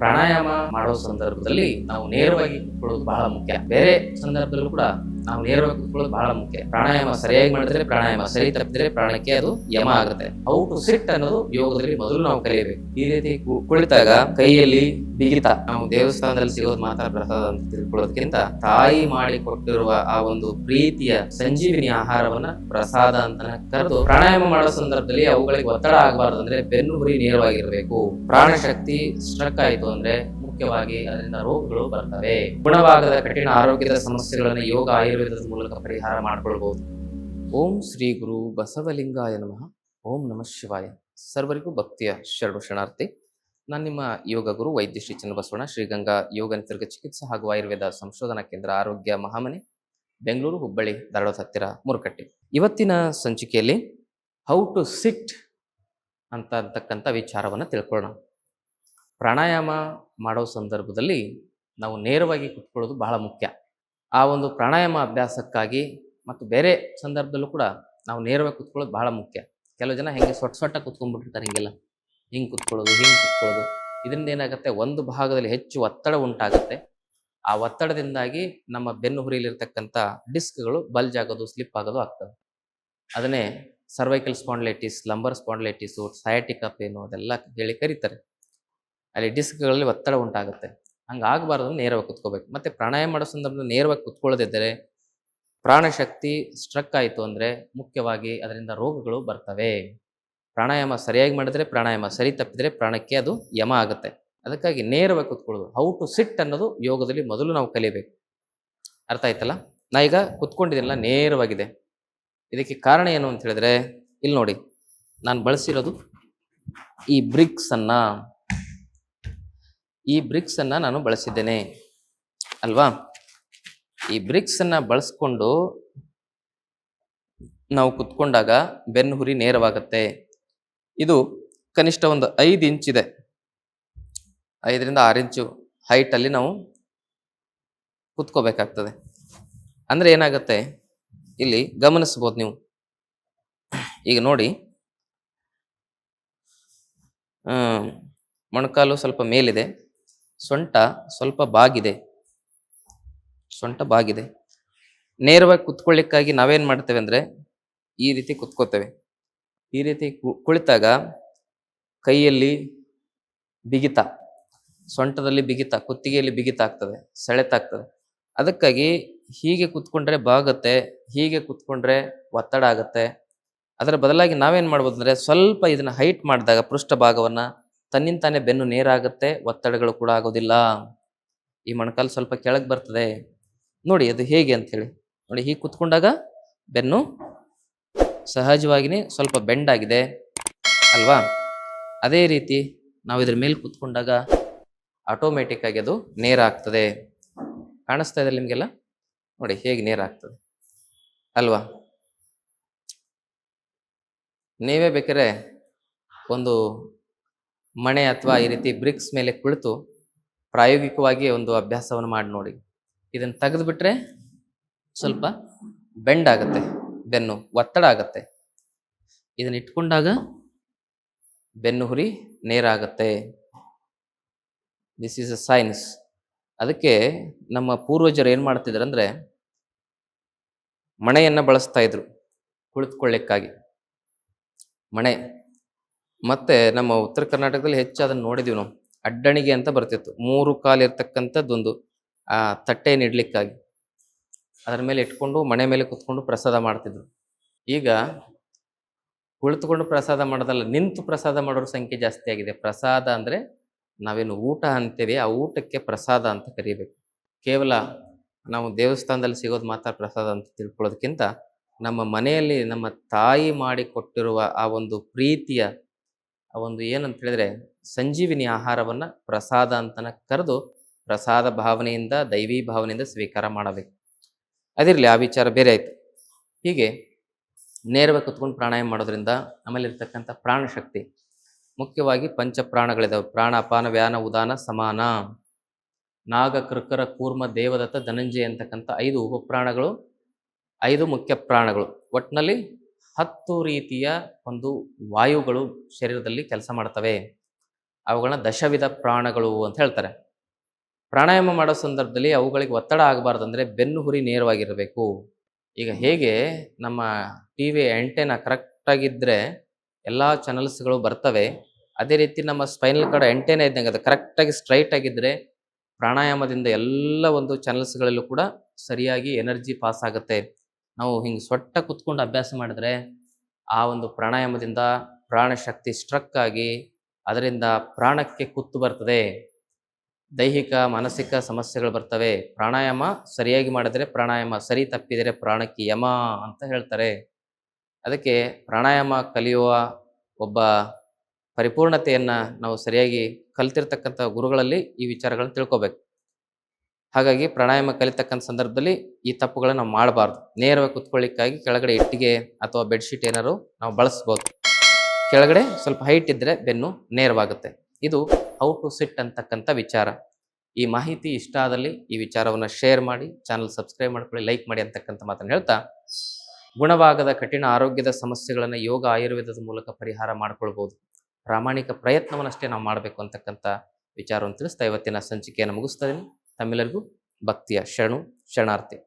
ಪ್ರಾಣಾಯಾಮ ಮಾಡೋ ಸಂದರ್ಭದಲ್ಲಿ ನಾವು ನೇರವಾಗಿ ಕೊಡೋದು ಬಹಳ ಮುಖ್ಯ. ಬೇರೆ ಸಂದರ್ಭದಲ್ಲೂ ಕೂಡ ನಾವು ನೇರವಾಗಿ ಕೂತ್ಕೊಳ್ಳೋದು ಬಹಳ ಮುಖ್ಯ. ಪ್ರಾಣಾಯಾಮ ಸರಿಯಾಗಿ ಮಾಡಿದ್ರೆ ಪ್ರಾಣಾಯಾಮ, ಸರಿ ತಪ್ಪಿದ್ರೆ ಪ್ರಾಣಕ್ಕೆ ಅದು ಯಮ ಆಗುತ್ತೆ. ಔಟ್ ಟು ಸಿಟ್ ಅನ್ನೋದು ಯೋಗದಲ್ಲಿ ಮೊದಲು ನಾವು ಕಲಿಯಬೇಕು. ಈ ರೀತಿ ಕುಳಿತಾಗ ಕೈಯಲ್ಲಿ ಬಿಗಿತ, ನಾವು ದೇವಸ್ಥಾನದಲ್ಲಿ ಸಿಗೋದು ಮಾತ್ರ ಪ್ರಸಾದ ಅಂತ ತಿಳ್ಕೊಳ್ಳೋದಕ್ಕಿಂತ ತಾಯಿ ಮಾಡಿ ಕೊಟ್ಟಿರುವ ಆ ಒಂದು ಪ್ರೀತಿಯ ಸಂಜೀವಿನಿ ಆಹಾರವನ್ನ ಪ್ರಸಾದ ಅಂತ ಕರೆದು ಪ್ರಾಣಾಯಾಮ ಮಾಡೋ ಸಂದರ್ಭದಲ್ಲಿ ಅವುಗಳಿಗೆ ಒತ್ತಡ ಆಗಬಾರ್ದು ಅಂದ್ರೆ ಬೆನ್ನು ಹುರಿ ನೇರವಾಗಿರ್ಬೇಕು. ಪ್ರಾಣಶಕ್ತಿ ಸ್ಟ್ರಕ್ ಆಯ್ತು ಅಂದ್ರೆ ಮುಖ್ಯವಾಗಿ ಅದರಿಂದ ರೋಗಗಳು ಬರ್ತವೆ. ಗುಣವಾಗದ ಕಠಿಣ ಆರೋಗ್ಯದ ಸಮಸ್ಯೆಗಳನ್ನು ಯೋಗ ಆಯುರ್ವೇದದ ಮೂಲಕ ಪರಿಹಾರ ಮಾಡಿಕೊಳ್ಬಹುದು ಓಂ ಶ್ರೀ ಗುರು ಬಸವಲಿಂಗಾಯ ನಮಃ. ಓಂ ನಮಃ ಶಿವಾಯ. ಸರ್ವರಿಗೂ ಭಕ್ತಿಯ ಶರಣು ಶರಣಾರ್ಥಿ. ನಾನು ನಿಮ್ಮ ಯೋಗ ಗುರು ವೈದ್ಯ ಶ್ರೀ ಚನ್ನಬಸವಣ್ಣ. ಶ್ರೀಗಂಗಾ ಯೋಗ ನಿಸರ್ಗ ಚಿಕಿತ್ಸಾ ಹಾಗೂ ಆಯುರ್ವೇದ ಸಂಶೋಧನಾ ಕೇಂದ್ರ ಆರೋಗ್ಯ ಮಹಾಮನೆ, ಬೆಂಗಳೂರು, ಹುಬ್ಬಳ್ಳಿ, ಧಾರವಾಡ, ಹತ್ತಿರ, ಮುರುಕಟ್ಟೆ. ಇವತ್ತಿನ ಸಂಚಿಕೆಯಲ್ಲಿ ಹೌ ಟು ಸಿಟ್ ಅಂತ ಅಂತಕ್ಕಂಥ ವಿಚಾರವನ್ನು ತಿಳ್ಕೊಳ್ಳೋಣ. ಪ್ರಾಣಾಯಾಮ ಮಾಡೋ ಸಂದರ್ಭದಲ್ಲಿ ನಾವು ನೇರವಾಗಿ ಕುತ್ಕೊಳ್ಳೋದು ಬಹಳ ಮುಖ್ಯ. ಆ ಒಂದು ಪ್ರಾಣಾಯಾಮ ಅಭ್ಯಾಸಕ್ಕಾಗಿ ಮತ್ತು ಬೇರೆ ಸಂದರ್ಭದಲ್ಲೂ ಕೂಡ ನಾವು ನೇರವಾಗಿ ಕುತ್ಕೊಳ್ಳೋದು ಬಹಳ ಮುಖ್ಯ. ಕೆಲವು ಜನ ಹೆಂಗೆ ಸೊಟ್ಟ ಸೊಟ್ಟ ಕುತ್ಕೊಂಡ್ಬಿಟ್ಟಿರ್ತಾರೆ ಹಿಂಗೆಲ್ಲ. ಹಿಂಗೆ ಕುತ್ಕೊಳ್ಳೋದು ಹಿಂಗೆ ಕುತ್ಕೊಳ್ಳೋದು. ಇದರಿಂದ ಏನಾಗುತ್ತೆ? ಒಂದು ಭಾಗದಲ್ಲಿ ಹೆಚ್ಚು ಒತ್ತಡ ಉಂಟಾಗುತ್ತೆ. ಆ ಒತ್ತಡದಿಂದಾಗಿ ನಮ್ಮ ಬೆನ್ನು ಹುರಿಯಲಿರ್ತಕ್ಕಂಥ ಡಿಸ್ಕ್ಗಳು ಬಲ್ಜ್ ಆಗೋದು, ಸ್ಲಿಪ್ ಆಗೋದು ಆಗ್ತದೆ. ಅದನ್ನೇ cervical spondylitis, lumbar spondylitis sciatica pain ಅದೆಲ್ಲ ಹೇಳಿ ಕರೀತಾರೆ. ಅಲ್ಲಿ ಡಿಸ್ಕ್ಗಳಲ್ಲಿ ಒತ್ತಡ ಉಂಟಾಗುತ್ತೆ. ಹಂಗೆ ಆಗಬಾರ್ದು ನೇರವಾಗಿ ಕುತ್ಕೋಬೇಕು. ಮತ್ತು ಪ್ರಾಣಾಯಾಮ ಮಾಡೋ ಸಂದರ್ಭದಲ್ಲಿ ನೇರವಾಗಿ ಕುತ್ಕೊಳ್ಳೋದಿದ್ದರೆ ಪ್ರಾಣಶಕ್ತಿ ಸ್ಟ್ರಕ್ ಆಯಿತು ಅಂದರೆ ಮುಖ್ಯವಾಗಿ ಅದರಿಂದ ರೋಗಗಳು ಬರ್ತವೆ. ಪ್ರಾಣಾಯಾಮ ಸರಿಯಾಗಿ ಮಾಡಿದ್ರೆ ಪ್ರಾಣಾಯಾಮ, ಸರಿ ತಪ್ಪಿದರೆ ಪ್ರಾಣಕ್ಕೆ ಅದು ಯಮ ಆಗುತ್ತೆ. ಅದಕ್ಕಾಗಿ ನೇರವಾಗಿ ಕುತ್ಕೊಳ್ಳೋದು. ಹೌ ಟು ಸಿಟ್ ಅನ್ನೋದು ಯೋಗದಲ್ಲಿ ಮೊದಲು ನಾವು ಕಲಿಬೇಕು. ಅರ್ಥ ಆಯ್ತಲ್ಲ? ನಾ ಈಗ ಕುತ್ಕೊಂಡಿದ್ದೆಲ್ಲ ನೇರವಾಗಿದೆ. ಇದಕ್ಕೆ ಕಾರಣ ಏನು ಅಂತ ಹೇಳಿದ್ರೆ ಇಲ್ಲಿ ನೋಡಿ ನಾನು ಬಳಸಿರೋದು ಈ ಬ್ರಿಕ್ಸನ್ನು. ಈ ಬ್ರಿಕ್ಸನ್ನು ನಾನು ಬಳಸಿದ್ದೇನೆ. ಅಲ್ವಾ? ಈ ಬ್ರಿಕ್ಸನ್ನು ಬಳಸ್ಕೊಂಡು ನಾವು ಕುತ್ಕೊಂಡಾಗ ಬೆನ್ನು ಹುರಿ ನೇರವಾಗತ್ತೆ. ಇದು ಕನಿಷ್ಠ ಒಂದು ಐದು ಇಂಚ್ ಇದೆ. ಐದರಿಂದ ಆರು ಇಂಚು ಹೈಟಲ್ಲಿ ನಾವು ಕುತ್ಕೋಬೇಕಾಗ್ತದೆ. ಅಂದರೆ ಏನಾಗುತ್ತೆ? ಇಲ್ಲಿ ಗಮನಿಸ್ಬೋದು ನೀವು. ಈಗ ನೋಡಿ. ಮೊಣಕಾಲು ಸ್ವಲ್ಪ ಮೇಲಿದೆ. ಸೊಂಟ ಸ್ವಲ್ಪ ಬಾಗಿದೆ. ಸೊಂಟ ಬಾಗಿದೆ. ನೇರವಾಗಿ ಕುತ್ಕೊಳ್ಳಿಕ್ಕಾಗಿ ನಾವೇನು ಮಾಡ್ತೇವೆ ಅಂದ್ರೆ ಈ ರೀತಿ ಕುತ್ಕೋತೇವೆ. ಈ ರೀತಿ ಕುಳಿತಾಗ ಕೈಯಲ್ಲಿ ಬಿಗಿತ, ಸೊಂಟದಲ್ಲಿ ಬಿಗಿತ, ಕುತ್ತಿಗೆಯಲ್ಲಿ ಬಿಗಿತ ಆಗ್ತದೆ ಸೆಳೆತ ಆಗ್ತದೆ ಅದಕ್ಕಾಗಿ ಹೀಗೆ ಕುತ್ಕೊಂಡ್ರೆ ಬಾಗುತ್ತೆ, ಹೀಗೆ ಕುತ್ಕೊಂಡ್ರೆ ಒತ್ತಡ ಆಗುತ್ತೆ. ಅದರ ಬದಲಾಗಿ ನಾವೇನು ಮಾಡ್ಬೋದು ಅಂದ್ರೆ ಸ್ವಲ್ಪ ಇದನ್ನ ಹೈಟ್ ಮಾಡಿದಾಗ ಪೃಷ್ಠ ಭಾಗವನ್ನ ತನ್ನಿಂತಾನೆ ಬೆನ್ನು ನೇರಾಗುತ್ತೆ, ಒತ್ತಡಗಳು ಕೂಡ ಆಗೋದಿಲ್ಲ. ಈ ಮೊಣಕಾಲು ಸ್ವಲ್ಪ ಕೆಳಗೆ ಬರ್ತದೆ. ನೋಡಿ, ಅದು ಹೇಗೆ ಅಂತ ಹೇಳಿ ನೋಡಿ, ಹೀಗೆ ಕುತ್ಕೊಂಡಾಗ ಬೆನ್ನು ಸಹಜವಾಗಿನೇ ಸ್ವಲ್ಪ ಬೆಂಡ್ ಆಗಿದೆ ಅಲ್ವಾ? ಅದೇ ರೀತಿ ನಾವು ಇದ್ರ ಮೇಲೆ ಕುತ್ಕೊಂಡಾಗ ಆಟೋಮೆಟಿಕ್ ಆಗಿ ಅದು ನೇರ ಆಗ್ತದೆ ಕಾಣಿಸ್ತಾ ಇದೆ ನಿಮಗೆಲ್ಲ? ನೋಡಿ, ಹೇಗೆ ನೇರ ಆಗ್ತದೆ ಅಲ್ವಾ? ನೀವೇ ಬೇಕಾದ್ರೆ ಒಂದು ಮಣೆ ಅಥವಾ ಈ ರೀತಿ ಬ್ರಿಕ್ಸ್ ಮೇಲೆ ಕುಳಿತು ಪ್ರಾಯೋಗಿಕವಾಗಿ ಒಂದು ಅಭ್ಯಾಸವನ್ನು ಮಾಡಿ ನೋಡಿ. ಇದನ್ನು ತೆಗೆದುಬಿಟ್ರೆ ಸ್ವಲ್ಪ ಬೆಂಡ್ ಆಗುತ್ತೆ, ಬೆನ್ನು ಒತ್ತಡ ಆಗುತ್ತೆ. ಇದನ್ನ ಇಟ್ಕೊಂಡಾಗ ಬೆನ್ನು ಹುರಿ ನೇರ ಆಗುತ್ತೆ. ದಿಸ್ ಈಸ್ ಅ ಸೈನ್ಸ್ ಅದಕ್ಕೆ ನಮ್ಮ ಪೂರ್ವಜರು ಏನು ಮಾಡ್ತಿದ್ರು ಅಂದ್ರೆ ಮಣೆಯನ್ನು ಬಳಸ್ತಾ ಇದ್ರು ಕುಳಿತುಕೊಳ್ಳಿಕ್ಕಾಗಿ. ಮಣೆ ಮತ್ತೆ ನಮ್ಮ ಉತ್ತರ ಕರ್ನಾಟಕದಲ್ಲಿ ಹೆಚ್ಚು ಅದನ್ನು ನೋಡಿದೀವಿ ನಾವು. ಅಡ್ಡಣಿಗೆ ಅಂತ ಬರ್ತಿತ್ತು. ಮೂರು ಕಾಲು ಇರ್ತಕ್ಕಂಥದ್ದೊಂದು, ಆ ತಟ್ಟೆಯನ್ನು ಇಡ್ಲಿಕ್ಕಾಗಿ ಅದರ ಮೇಲೆ ಇಟ್ಕೊಂಡು ಮನೆ ಮೇಲೆ ಕುತ್ಕೊಂಡು ಪ್ರಸಾದ ಮಾಡ್ತಿದ್ರು. ಈಗ ಕುಳಿತುಕೊಂಡು ಪ್ರಸಾದ ಮಾಡೋದಲ್ಲ, ನಿಂತು ಪ್ರಸಾದ ಮಾಡೋರ ಸಂಖ್ಯೆ ಜಾಸ್ತಿ ಆಗಿದೆ. ಪ್ರಸಾದ ಅಂದ್ರೆ ನಾವೇನು ಊಟ ಅಂತೇವೆ, ಆ ಊಟಕ್ಕೆ ಪ್ರಸಾದ ಅಂತ ಕರೀಬೇಕು. ಕೇವಲ ನಾವು ದೇವಸ್ಥಾನದಲ್ಲಿ ಸಿಗೋದು ಮಾತ್ರ ಪ್ರಸಾದ ಅಂತ ತಿಳ್ಕೊಳ್ಳೋದಕ್ಕಿಂತ ನಮ್ಮ ಮನೆಯಲ್ಲಿ ನಮ್ಮ ತಾಯಿ ಮಾಡಿ ಕೊಟ್ಟಿರುವ ಆ ಒಂದು ಪ್ರೀತಿಯ ಆ ಒಂದು ಏನಂತ ಹೇಳಿದ್ರೆ, ಸಂಜೀವಿನಿ ಆಹಾರವನ್ನ ಪ್ರಸಾದ ಅಂತನ ಕರೆದು ಪ್ರಸಾದ ಭಾವನೆಯಿಂದ, ದೈವಿ ಭಾವನೆಯಿಂದ ಸ್ವೀಕಾರ ಮಾಡಬೇಕು. ಅದಿರಲಿ, ಆ ವಿಚಾರ ಬೇರೆ ಆಯ್ತು. ಹೀಗೆ ನೇರವಾಗಿ ಕುತ್ಕೊಂಡು ಪ್ರಾಣಾಯಾಮ ಮಾಡೋದ್ರಿಂದ ಪ್ರಾಣ ಪ್ರಾಣಶಕ್ತಿ ಮುಖ್ಯವಾಗಿ ಪಂಚ ಪ್ರಾಣಗಳಿದಾವೆ. ಪ್ರಾಣ, ಅಪಾನ, ವ್ಯಾನ, ಉದಾನ, ಸಮಾನ. ನಾಗ, ಕೃಕರ, ಕೂರ್ಮ, ದೇವದತ್ತ, ಧನಂಜಯ ಅಂತಕ್ಕಂಥ ಐದು ಉಪಪ್ರಾಣಗಳು, ಐದು ಮುಖ್ಯ ಪ್ರಾಣಗಳು. ಒಟ್ಟಿನಲ್ಲಿ ಹತ್ತು ರೀತಿಯ ಒಂದು ವಾಯುಗಳು ಶರೀರದಲ್ಲಿ ಕೆಲಸ ಮಾಡ್ತವೆ. ಅವುಗಳನ್ನ ದಶವಿಧ ಪ್ರಾಣಗಳು ಅಂತ ಹೇಳ್ತಾರೆ. ಪ್ರಾಣಾಯಾಮ ಮಾಡೋ ಸಂದರ್ಭದಲ್ಲಿ ಅವುಗಳಿಗೆ ಒತ್ತಡ ಆಗಬಾರ್ದಂದ್ರೆ ಬೆನ್ನು ಹುರಿ ನೇರವಾಗಿರಬೇಕು. ಈಗ ಹೇಗೆ ನಮ್ಮ ಟಿ ವಿ ಎಂಟೆನ ಕರೆಕ್ಟಾಗಿದ್ದರೆ ಎಲ್ಲ ಚಾನಲ್ಸ್ಗಳು ಬರ್ತವೆ. ಅದೇ ರೀತಿ ನಮ್ಮ ಸ್ಪೈನಲ್ ಕಾರ್ಡ್ ಎಂಟೆನೇ ಇದ್ದಂಗೆ ಅದು ಕರೆಕ್ಟಾಗಿ ಸ್ಟ್ರೈಟ್ ಆಗಿದ್ದರೆ ಪ್ರಾಣಾಯಾಮದಿಂದ ಎಲ್ಲ ಒಂದು ಚಾನಲ್ಸ್ಗಳಲ್ಲೂ ಕೂಡ ಸರಿಯಾಗಿ ಎನರ್ಜಿ ಪಾಸ್ ಆಗುತ್ತೆ. ನಾವು ಹಿಂಗೆ ಸೊಟ್ಟ ಕುತ್ಕೊಂಡು ಅಭ್ಯಾಸ ಮಾಡಿದ್ರೆ ಆ ಒಂದು ಪ್ರಾಣಾಯಾಮದಿಂದ ಪ್ರಾಣಶಕ್ತಿ ಸ್ಟ್ರಕ್ ಆಗಿ ಅದರಿಂದ ಪ್ರಾಣಕ್ಕೆ ಕುತ್ತು ಬರ್ತದೆ. ದೈಹಿಕ, ಮಾನಸಿಕ ಸಮಸ್ಯೆಗಳು ಬರ್ತವೆ. ಪ್ರಾಣಾಯಾಮ ಸರಿಯಾಗಿ ಮಾಡಿದ್ರೆ ಪ್ರಾಣಾಯಾಮ, ಸರಿ ತಪ್ಪಿದರೆ ಪ್ರಾಣಕ್ಕೆ ಯಮ ಅಂತ ಹೇಳ್ತಾರೆ. ಅದಕ್ಕೆ ಪ್ರಾಣಾಯಾಮ ಕಲಿಯುವ ಒಬ್ಬ ಪರಿಪೂರ್ಣತೆಯನ್ನು ನಾವು ಸರಿಯಾಗಿ ಕಲ್ತಿರ್ತಕ್ಕಂಥ ಗುರುಗಳಲ್ಲಿ ಈ ವಿಚಾರಗಳನ್ನು ತಿಳ್ಕೊಬೇಕು. ಹಾಗಾಗಿ ಪ್ರಾಣಾಯಾಮ ಕಲಿತಕ್ಕಂಥ ಸಂದರ್ಭದಲ್ಲಿ ಈ ತಪ್ಪುಗಳನ್ನ ನಾವು ಮಾಡಬಾರ್ದು. ನೇರವಾಗಿ ಕುತ್ಕೊಳ್ಳಿಕ್ಕಾಗಿ ಕೆಳಗಡೆ ಇಟ್ಟಿಗೆ ಅಥವಾ ಬೆಡ್ಶೀಟ್ ಏನಾದ್ರು ನಾವು ಬಳಸ್ಬೋದು. ಕೆಳಗಡೆ ಸ್ವಲ್ಪ ಹೈಟ್ ಇದ್ದರೆ ಬೆನ್ನು ನೇರವಾಗುತ್ತೆ. ಇದು ಹೌ ಟು ಸಿಟ್ ಅಂತಕ್ಕಂಥ ವಿಚಾರ. ಈ ಮಾಹಿತಿ ಇಷ್ಟ ಆದಲ್ಲಿ ಈ ವಿಚಾರವನ್ನು ಶೇರ್ ಮಾಡಿ ಚಾನಲ್ ಸಬ್ಸ್ಕ್ರೈಬ್ ಮಾಡ್ಕೊಳ್ಳಿ ಲೈಕ್ ಮಾಡಿ ಅಂತಕ್ಕಂಥ ಮಾತನ್ನು ಹೇಳ್ತಾ, ಗುಣವಾಗದ ಕಠಿಣ ಆರೋಗ್ಯದ ಸಮಸ್ಯೆಗಳನ್ನು ಯೋಗ ಆಯುರ್ವೇದದ ಮೂಲಕ ಪರಿಹಾರ ಮಾಡ್ಕೊಳ್ಬೋದು. ಪ್ರಾಮಾಣಿಕ ಪ್ರಯತ್ನವನ್ನಷ್ಟೇ ನಾವು ಮಾಡಬೇಕು ಅಂತಕ್ಕಂಥ ವಿಚಾರವನ್ನು ತಿಳಿಸ್ತಾ ಇವತ್ತಿನ ಸಂಚಿಕೆಯನ್ನು ಮುಗಿಸ್ತಾ ತಮ್ಮೆಲ್ಲರಿಗೂ ಭಕ್ತಿಯ ಶರಣು ಶರಣಾರ್ಥಿ.